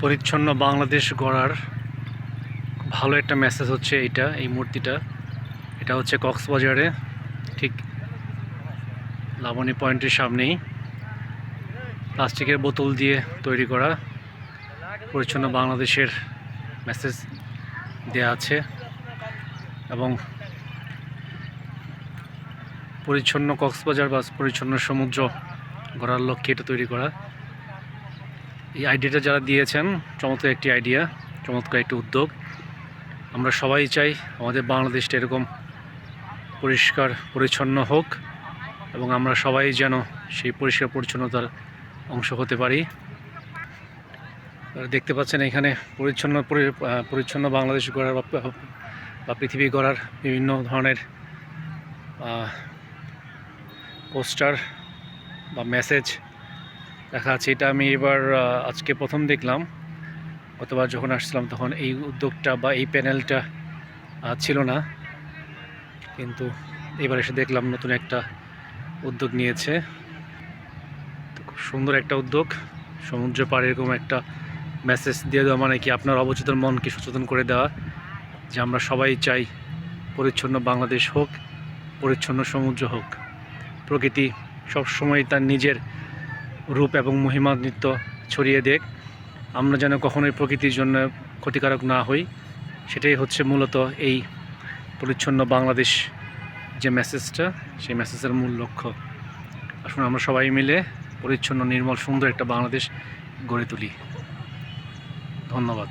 পরিচ্ছন্ন বাংলাদেশ গড়ার ভালো একটা মেসেজ হচ্ছে এইটা, এই মূর্তিটা। এটা হচ্ছে কক্সবাজারে, ঠিক লাবণী পয়েন্টের সামনেই। প্লাস্টিকের বোতল দিয়ে তৈরি করা পরিচ্ছন্ন বাংলাদেশের মেসেজ দেয়া আছে। এবং পরিচ্ছন্ন কক্সবাজার বা পরিচ্ছন্ন সমুদ্র গড়ার লক্ষ্যে এটা তৈরি করা। এই আইডিয়াটা যারা দিয়েছেন, চমৎকার একটি আইডিয়া, চমৎকার একটি উদ্যোগ। আমরা সবাই চাই আমাদের বাংলাদেশটা এরকম পরিষ্কার, পরিচ্ছন্ন হোক এবং আমরা সবাই যেন সেই পরিষ্কার, পরিচ্ছন্নতার অংশ হতে পারি। দেখতে পাচ্ছেন এখানে পরিচ্ছন্ন পরিচ্ছন্ন বাংলাদেশ গড়ার বা পৃথিবী গড়ার বিভিন্ন ধরনের পোস্টার বা মেসেজ দেখা যাচ্ছে এটা আমি এবার আজকে প্রথম দেখলাম। গতবার যখন আসছিলাম তখন এই উদ্যোগটা বা এই প্যানেলটা ছিল না। কিন্তু এবার এসে দেখলাম নতুন একটা উদ্যোগ নিয়েছে। খুব সুন্দর একটা উদ্যোগ। সমুদ্র পাড়ে এরকম একটা মেসেজ দিয়ে দেওয়া মানে কি আপনার অবচেতন মনকে সচেতন করে দেওয়া, যে আমরা সবাই চাই পরিচ্ছন্ন বাংলাদেশ হোক, পরিচ্ছন্ন সমুদ্র হোক। প্রকৃতি সবসময় তার নিজের রূপ এবং মহিমান্বিত ছড়িয়ে দেখ। আমরা যেন কখনোই প্রকৃতির জন্য ক্ষতিকারক না হই। সেটাই হচ্ছে মূলত এই পরিচ্ছন্ন বাংলাদেশ যে মেসেজটা সেই মেসেজের মূল লক্ষ্য। আসুন আমরা সবাই মিলে পরিচ্ছন্ন, নির্মল, সুন্দর একটা বাংলাদেশ গড়ে তুলি। ধন্যবাদ।